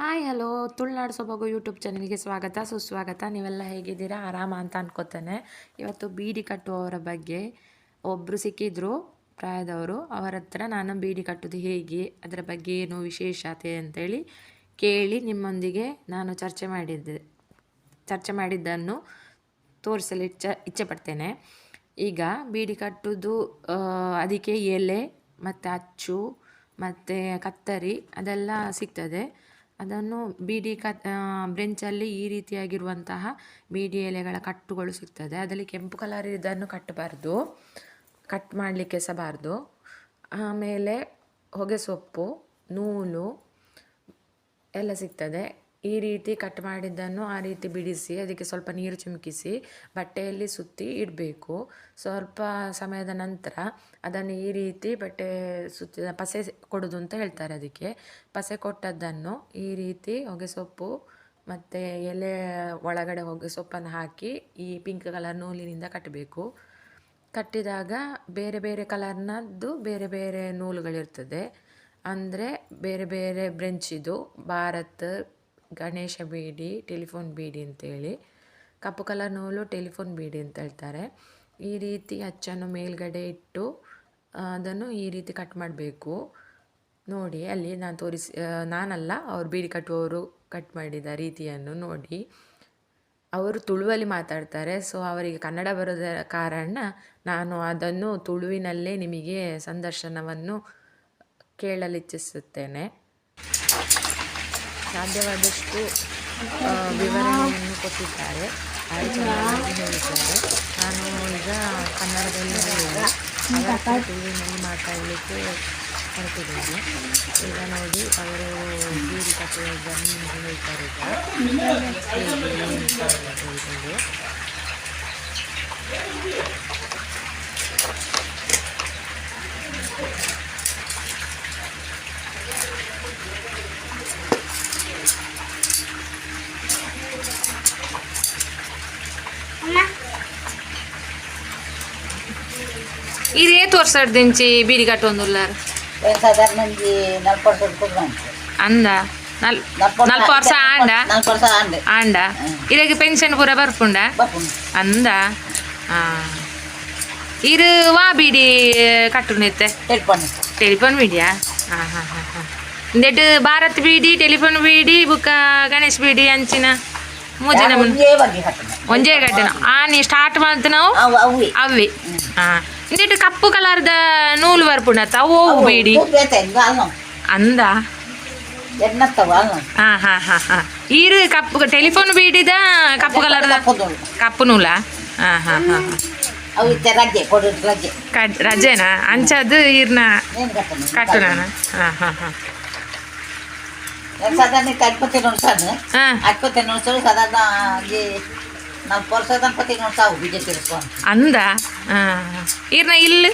Hi, hello. Tulunadu ಸೊಬಗು YouTube ಚಾನಲ್ಗೆ ಸ್ವಾಗತ, ಸುಸ್ವಾಗತ. ನೀವೆಲ್ಲ ಹೇಗಿದ್ದೀರಾ? ಆರಾಮ ಅಂತ ಅನ್ಕೋತಾನೆ. ಇವತ್ತು ಬೀಡಿ ಕಟ್ಟುವವರ ಬಗ್ಗೆ ಒಬ್ಬರು ಸಿಕ್ಕಿದ್ರು, ಪ್ರಾಯದವರು. ಅವರ ಹತ್ರ ನಾನು ಬೀಡಿ ಕಟ್ಟೋದು ಹೇಗೆ, ಅದರ ಬಗ್ಗೆ ಏನು ವಿಶೇಷತೆ ಅಂತೇಳಿ ಕೇಳಿ ನಿಮ್ಮೊಂದಿಗೆ ನಾನು ಚರ್ಚೆ ಮಾಡಿದ್ದೆ, ಚರ್ಚೆ ಮಾಡಿದ್ದನ್ನು ತೋರಿಸಲು ಇಚ್ಛ, ಇಚ್ಛೆ ಪಡ್ತೇನೆ. ಈಗ ಬೀಡಿ ಕಟ್ಟುವುದು ಅದಕ್ಕೆ ಎಲೆ, ಮತ್ತು ಅಚ್ಚು, ಮತ್ತು ಕತ್ತರಿ, ಅದೆಲ್ಲ ಸಿಗ್ತದೆ. ಅದನ್ನು ಬೀಡಿ ಕ ಬ್ರೆಂಚಲ್ಲಿ ಈ ರೀತಿಯಾಗಿರುವಂತಹ ಬೀಡಿ ಎಲೆಗಳ ಕಟ್ಟುಗಳು ಸಿಗ್ತದೆ. ಅದರಲ್ಲಿ ಕೆಂಪು ಕಲರ್ ಇದನ್ನು ಕಟ್ಟಬಾರ್ದು. ಕಟ್ ಮಾಡಲಿಕ್ಕೆ ಸಹ ಆಮೇಲೆ ಹೊಗೆ ಸೊಪ್ಪು ನೂಲು ಎಲ್ಲ ಸಿಗ್ತದೆ. ಈ ರೀತಿ ಕಟ್ ಮಾಡಿದ್ದನ್ನು ಆ ರೀತಿ ಬಿಡಿಸಿ, ಅದಕ್ಕೆ ಸ್ವಲ್ಪ ನೀರು ಚಿಮುಕಿಸಿ, ಬಟ್ಟೆಯಲ್ಲಿ ಸುತ್ತಿ ಇಡಬೇಕು. ಸ್ವಲ್ಪ ಸಮಯದ ನಂತರ ಅದನ್ನು ಈ ರೀತಿ ಬಟ್ಟೆ ಸುತ್ತಿದ, ಪಸೆ ಕೊಡೋದು ಅಂತ ಹೇಳ್ತಾರೆ ಅದಕ್ಕೆ. ಪಸೆ ಕೊಟ್ಟದ್ದನ್ನು ಈ ರೀತಿ ಹೊಗೆ ಸೊಪ್ಪು ಮತ್ತು ಎಲೆ ಒಳಗಡೆ ಹೊಗೆ ಸೊಪ್ಪನ್ನು ಹಾಕಿ ಈ ಪಿಂಕ್ ಕಲರ್ ನೂಲಿನಿಂದ ಕಟ್ಟಬೇಕು. ಕಟ್ಟಿದಾಗ ಬೇರೆ ಬೇರೆ ಕಲರ್ನದ್ದು ಬೇರೆ ಬೇರೆ ನೂಲುಗಳಿರ್ತದೆ. ಅಂದರೆ ಬೇರೆ ಬೇರೆ ಬ್ರೆಂಚಿದು ಭಾರತ್ ಗಣೇಶ ಬೀಡಿ, ಟೆಲಿಫೋನ್ ಬೀಡಿ ಅಂತೇಳಿ. ಕಪ್ಪು ಕಲರ್ ನೂಲು, ಟೆಲಿಫೋನ್ ಬೀಡಿ ಅಂತ ಹೇಳ್ತಾರೆ. ಈ ರೀತಿ ಅಚ್ಚನ್ನು ಮೇಲ್ಗಡೆ ಇಟ್ಟು ಅದನ್ನು ಈ ರೀತಿ ಕಟ್ ಮಾಡಬೇಕು. ನೋಡಿ, ಅಲ್ಲಿ ನಾನು ತೋರಿಸಿ ನಾನಲ್ಲ, ಅವ್ರು ಬೀಡಿ ಕಟ್ಟುವವರು ಕಟ್ ಮಾಡಿದ ರೀತಿಯನ್ನು ನೋಡಿ. ಅವರು ತುಳುವಲ್ಲಿ ಮಾತಾಡ್ತಾರೆ, ಸೊ ಅವರಿಗೆ ಕನ್ನಡ ಬರೋದ ಕಾರಣ ನಾನು ಅದನ್ನು ತುಳುವಿನಲ್ಲೇ ನಿಮಗೆ ಸಂದರ್ಶನವನ್ನು ಕೇಳಲು ಇಚ್ಛಿಸುತ್ತೇನೆ ಸಾಧ್ಯವಾದಷ್ಟು ವಿವರಣೆಯನ್ನು ಕೊಟ್ಟಿದ್ದಾರೆ. ಚೆನ್ನಾಗಿ ಹೇಳಿದ್ದಾರೆ. ನಾನು ಈಗ ಕನ್ನಡದಲ್ಲಿ ಟಿ ವಿನಲ್ಲಿ ಮಾತಾಡಲಿಕ್ಕೆ ಹೊರಟಿದ್ದೇನೆ. ಈಗ ನೋಡಿ ಅವರು ಬೀಡಿ ಕಟ್ಟುವುದನ್ನು ಜಮೀನು ಹೇಳ್ತಾರೆ ಈಗ. ఇది ఏ తోర్సాడు దించి బీడి కట్టొందుల్లారు సాధారణ మంది నలభై కొడుకుంటాం ಅಂದ ನಲ್ ನಲ್ಪ ವರ್ಷ ಆಂಡ నలభై అండి ಆಂಡ ಇದಕ್ಕೆ ಪೆನ್ಷನ್ ಪೂರ ಬರ್ಪುಂಡ బాపు ಅಂದ ಆ. ಇರು ವಾ ಬೀಡಿ ಕಟ್ಟುನಿತ್ತೆ టెలిఫోన్ ಟೆಲಿಫೋನ್ ಬೀಡಿಯಾ ಹಾಂ ಹಾಂ ಹಾಂ ಹಾಂ ಇಂದೆಟ್ ಭಾರತ್ ಬೀಡಿ ಟೆಲಿಫೋನ್ ಬೀಡಿ ಬುಕ್ಕ ಗಣೇಶ್ ಬೀಡಿ ಅಂಚಿನ ಮೂಜಿ ನಮೂನೆ ఏ ಬಗ್ಗೆ కట్టను ಒಂಜೇ ಕಟ್ಟಿನ ಆ ನೀ ಸ್ಟಾರ್ಟ್ ಮಾಡ್ತ ನಾವು అవి అవి ಅವೆ ಹಾಂ ಇಂದಿಟ್ಟು ಕಪ್ಪು ಕಲರ್ದ ನೂಲು ಬರ್ಪುಣತ ಓವು ಬೇಡಿ ಅಂದ ಹಾ ಹಾ ಹಾ ಹಾ ಈರು ಕಪ್ಪು ಟೆಲಿಫೋನ್ ಬೀಡಿದ ಕಪ್ಪು ಕಲರ್ದ ಕಪ್ಪು ನೂಲ ಹಾ ಹಾ ಹಾ ರಜೆನಾ ಅಂಚದು ಈರ್ನ ಕಟ್ಟು ನಾನು ಹಾ ಹಾ ಹಾ ಸಾಧಾರಣ ಅಟ್ಕೊತ್ತೆ ನೋಡ್ಸೋದು ಅಟ್ಕೊತ್ತೆ ನೋಡ್ಸೋದು ಸಾಧಾರಣ ಅಂದ? ಇರ್ನ ಇಲ್ಲಿ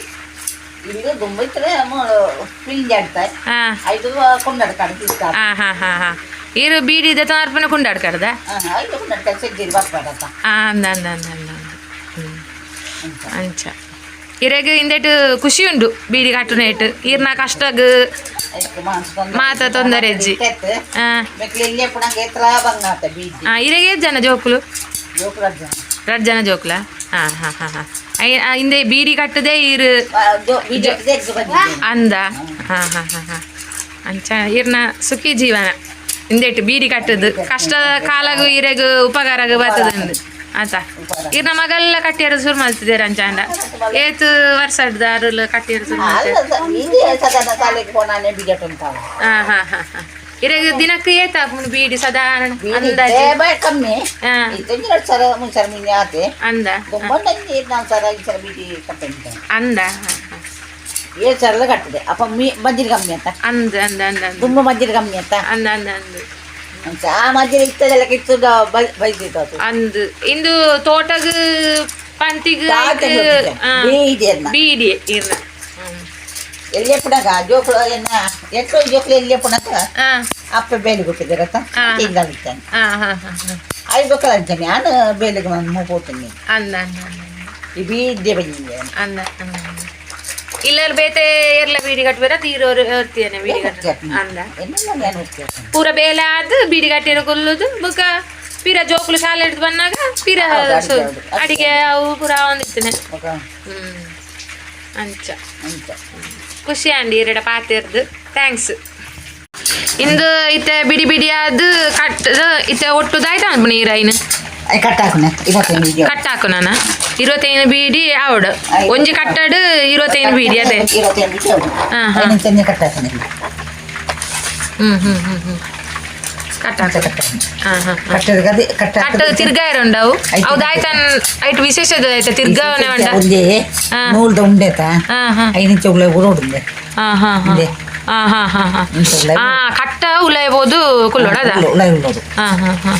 ಐದು ಇರು ಬೀಡಿ ಇದೆ ಅಂಚ. ಇರಾಗ ಇಂದೇಟ್ ಖುಷಿ ಉಂಡು ಬೀಡಿ ಕಟ್ಟುನೇಟ್ ಇರ್ನ ಕಷ್ಟ ಮಾತ ತೊಂದರೆ ಇರಾಗ ಏಜ್ ಜನ ಜೋಕುಲು? ರಜ್ಜನ ಜೋಕ್ಲ? ಹಾಂ ಹಾಂ ಹಾಂ ಹಾಂ. ಹಿಂದೆ ಬೀಡಿ ಕಟ್ಟದೆ ಇರು. ಅಂದ. ಹಾಂ ಹಾಂ ಹಾಂ ಹಾಂ. ಅಂಚ ಇರ್ನ ಸುಖಿ ಜೀವನ. ಇಂದೆಟ್ಟು ಬೀಡಿ ಕಟ್ಟದು. ಕಷ್ಟದ ಕಾಲಾಗು ಇರಗು ಉಪಕಾರಗು ಬರ್ತದಂದು. ಆತ. ಇರ್ನ ಮಗಲ್ಲ ಕಟ್ಟಿಯರು ಶುರು ಮಾಡ್ತಿದ್ದೀರ ಅಂಚಾಂಡ ಏತು ವರ್ಷ ಅರ್ಲು ಕಟ್ಟಿಯರು ಶುರು ಮಾಡ್ತಾರೆ ಹಾಂ ಹಾಂ ಹಾಂ ಹಾಂ. ಇರಾಗ ದಿನಕ್ಕೆ ಏತಾಕ್ಮುನು ಬೀಡಿ ಸಾಧಾರಣ ಅಂದಾಜು. ಕಮ್ಮಿ. ಹಾ. ಸರ ಮೂರು ಸರ ಆತೆ. ಅಂದ. ಒಂಬತ್ತೈದು ನಾಲ್ಕು ಸರ ಐದು ಸರ ಬೀಟಿ ಅಂದ. ಹ, ಹ. ಏಳು ಅಪ್ಪ ಮೀ ಮಜ್ಜಿಗೆ ಕಮ್ಮಿ ಅಂತ. ಅಂದ ಅಂದ ಅಂದ ಅಂದ. ತುಂಬ ಮಜ್ಜಿಗೆ ಕಮ್ಮಿ ಅಂತ. ಅಂದ ಅಂದ ಅಂದ. ಆ ಮಜ್ಜಿಗೆ ಇತ್ತದೆಲ್ಲ ಕಿತ್ತು ಬೈದಿತ್ತು ಅದು. ಇಂದು ತೋಟಗ ಪಂತಿಗ ಬೀಡಿ ಬೀಡಿ ಇರ್ನ. ಎಲ್ಲಿ ಎಪ್ಪಡಾಗ ಜೋಕುಳ ಎನ್ನ ಎಟ್ಟು ಜೋಕುಲು ಎಲ್ಲಿ ಹಾ ಅಪ್ಪ ಬೇಲಿಗೆ ಹುಟ್ಟಿದಿರತ್ತ ಹಾ ಐದು ಕಳಂತೆ ನಾನು ಬೇಲಿಗೆ ನಾನು ಹೋಗ್ತೀನಿ ಬೀದ್ದೆ ಬಂದಿದ್ದೆ ಅಂದ ಇಲ್ಲಲ್ಲಿ ಬೇತೆ ಏರ್ಲ ಬೀಡಿ ಕಟ್ಬೇರ ತೀರೋರು ಇರ್ತೀಯನೆ ಬೀಡಿ ಕಟ್ಟ ಪೂರ ಬೇಲೆ ಆದ್ ಬೀಡಿ ಕಟ್ಟಿರ ಕೊಲ್ಲುದು ಬುಕ್ಕ ಪೀರ ಜೋಕುಲು ಶಾಲೆ ಹಿಡಿದು ಬಂದಾಗ ಪೀರ. ಅಡಿಗೆ ಅವು ಪೂರ ಒಂದಿತ್ತನೆ ಮಗ ಹ್ಮ್. ಅಂಚ. ಅಂತ ಖುಷಿ ಅಂಡಿ ಎರಡ ಪಾತಿರ್ದು ಥ್ಯಾಂಕ್ಸ್ ಇಂದು ಇತ್ತೆ ಬಿಡಿ ಬಿಡಿ ಆದ್ ಕಟ್ಟದ ಇತ್ತೆ ಒಟ್ಟುದಾಯ್ತಾ ನೀರೈನು ಕಟ್ಟಾಕು ನಾನ ಇರುವತ್ತೈನು ಬೀಡಿ ಆವಡು ಒಂಜಿ ಕಟ್ಟಡು ಇರುವತ್ತೈನು ಬೀಡಿ ಅದೇ. ಹ್ಮ್ ಹ್ಮ್ ಹ್ಮ್ ಹ್ಮ್. ಕಟ್ಟದ ತಿರ್ಗಾ ಐತೆ. ಅವು ದಾಯ್ತಾನ್ ಐಟ್ ವಿಶೇಷ ಆಯ್ತಾ ತಿರ್ಗಾವನೆ ಉಂಡ. ನೂಲ್ದ ಉಂಡೆತ ಐದು ಹಾ ಹಾ ಹಾ. ಇದೆ. ಹಾ ಹಾ ಹಾ ಹಾ. ಹಾ ಕಟ್ಟ ಉಲಯಬಹುದು ಕುಲ್ಲೋಡದ ಉಳ್ಳೆ ಉಳ್ಳೋದು ಹಾ ಹಾ ಹಾ.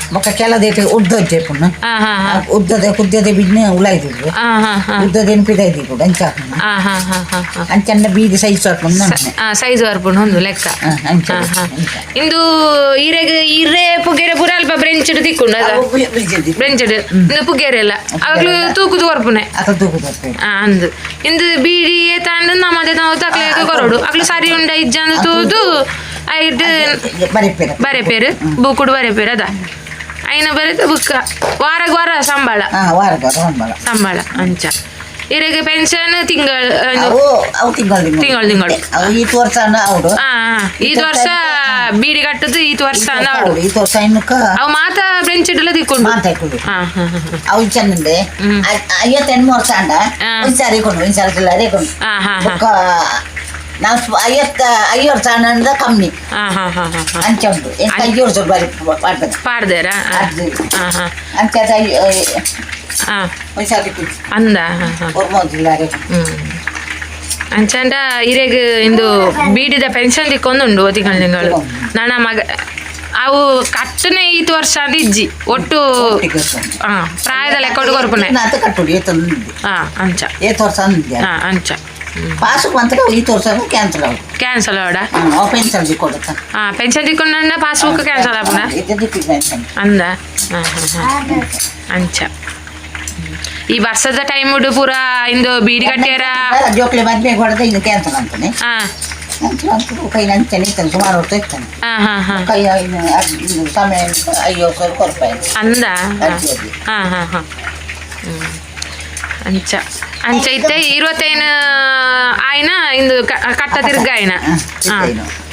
ಪುಣ್ಣ. ಹಾ ಹಾ ಹಾ. ಉದ್ದದೆ ಕುದ್ದದೆ ಬಿಡ್ನೆ ಉಳಾಯ್ದಿದ್ರು ಹಾ ಹಾ ಹಾ. ಉದ್ದದೆ ನೆನಪಿದೈದಿ ಕೂಡ ಅಂಚ ಹಾ ಹಾ ಹಾ ಹಾ ಹಾ. ಅಂಚನ್ನ ಬೀದಿ ಸೈಜ್ ಹಾಕೊಂಡು ಆ ಸೈಜ್ ವರ್ಪುಂಡು ಒಂದು ಲೆಕ್ಕ. ಇಂದು ಇರೆ ಇರೆ ಪುಗೆರೆ ಪೂರ ಅಲ್ಪ ಬ್ರೆಂಚ್ ತಿಕ್ಕೊಂಡು ಅದ ಬ್ರೆಂಚ್ ಇಂದು ಪುಗೆರೆ ಎಲ್ಲ. ಆಗ್ಲು ತೂಕುದು ಕೊರ್ಪುನೆ ಅಕಲ್ ಅಂದು. ಇಂದು ಬೀಡಿ ತಾಂಡು ನಮ್ಮದೆ ನಾವು ತಕ್ಲೆಗ್ ಕೊರಡು. ಅಗ್ಲು ಸರಿ ಉಂಡ ಇಜ್ಜಂದು ತೂದು ಐದು ಬರೆ ಪೇರು ಬೂಕುಡು ಬರೆ ಪೇರು ಅದ. ಐನ ಬರೆದು ಬುಕ್ಕ. ವಾರಗ್ ವಾರ ಸಂಬಳ. ಸಂಬಳ. ಅಂಚ. ಇರೆಗೆ ಪೆನ್ಷನ್ ತಿಂಗಳ ತಿಂಗಳು ತಿಂಗಳು. ಈ ವರ್ಷ ಬೀಡಿ ಕಟ್ಟದು ಈತ್ ವರ್ಷ ಅವಳು. ಈ ವರ್ಷ ಇನ್ನಕ್ಕ ಅವು ಮಾತ ಫ್ರೆಂಚ್ ಇಡಲ ತಿಕ್ಕೊಂಡು ಮಾತಾಡ್ಕೊಡು ಹಾ ಹಾ ಹಾ. ಅವು ಚೆನ್ನಂದೆ. ಐವತ್ತೆಂಟು ವರ್ಷ ಅಂಡ ಹಾ. ಒಂದ್ಸಾರಿ ಕೊಂಡು ಒಂದ್ಸಾರಿ ಅದೇ ಕೊಂಡು ಹಾ ಹಾ ನಾವು ಐವತ್ತ ಐದು ವರ್ಷ ಅಂಡ ಕಮ್ಮಿ. ಹಾ ಹಾ ಹಾ ಹಾ ಹಾ. ಅಂಚೆ ಉಂಟು. ಐದು ವರ್ಷ ಬಾರಿ ಪಾಡ್ಬೇಕು. ಪಾಡ್ದೇರ? ಹಾ ಹಾ. ಅಂಚೆ ಅದು ಹಾ. ಅಂದ ಹಾ ಅಂಚಂಡ ಇರೆಗ್ ಇಂದು ಬೀಡಿದ ಪೆನ್ಷನ್ ತಿಕ್ಕೊಂದುಂಡು ಓದಿಕಲ್ ತಿಂಗಳು ನನ್ನ ಮಗ ಅವು ಕಟ್ಟನೆ ಈತ್ ವರ್ಷ ಅದು ಇಜ್ಜಿ. ಒಟ್ಟು ಹಾ ಪ್ರಾಯದ ಲೆಕ್ಕ ಹಾ ಅಂಚ. ಏತ್ ವರ್ಷ ಅಂದಿದ್ದೆ ಹಾ ಅಂಚ. ಪಾಸ್ ಬಂದ್ರೆ ಈ ವರ್ಷ ಕ್ಯಾನ್ಸಲ್ ಪೆನ್ಷನ್ ಕೊಡುತ್ತಾ. ಹಾ ಪೆನ್ಷನ್ ತಿಕ್ಕೊಂಡ ಪಾಸ್ಬುಕ್ ಕ್ಯಾನ್ಸಲ್ ಅಂದ. ಹಾ ಹಾ ಹಾ ಅಂಚ. ಈ ವರ್ಷದ ಟೈಮ್ ಉಡು ಪೂರ ಇಂದು ಬೀಡಿ ಕಟ್ಟ್ಯಾರ? ಜೋಕ್ಲೆ ಮದ್ವೆ ಹೊಡೆದ ಇದು ಕ್ಯಾನ್ಸಲ್ ಅಂತಾನೆ ಹಾ. ಕೈ ಇರ್ತಾನೆ ಸುಮಾರು ಹೊತ್ತು ಇರ್ತಾನೆ ಕೈ ಸಮಯ ಐವತ್ತು ಸಾವಿರ ರೂಪಾಯಿ ಅಂದ? ಹಾ. ಅಂಚ. ಅಂಚ ಇತ್ತೆ. ಇರುವತ್ತೈನ ಆಯ್ನ ಇಂದು ಕಟ್ಟ ತಿರ್ಗ ಆಯ್ನ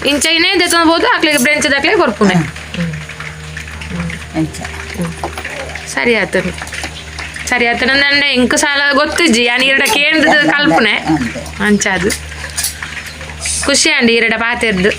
ಇಂಚ ಇನ್ನೇ ದೆತ್ತಬಹುದು ಅಕ್ಲಿಗೆ ಬ್ರೆಂಚ್ ದಕ್ಲೆ ಕೊರ್ಪುನೆ ಅಂಚ. ಸರಿ ಆತು. ಸರಿ ಆತು ನಂದೆ ಇಂಕು ಸಾಲ ಗೊತ್ತಿಜ್ಜಿ ಯಾನ್ ಈರಡ ಕೇಂದ್ರದ ಕಲ್ಪನೆ. ಅದು. ಖುಷಿ ಅಂಡಿ ಇರಡ ಪಾತೆರ್ದು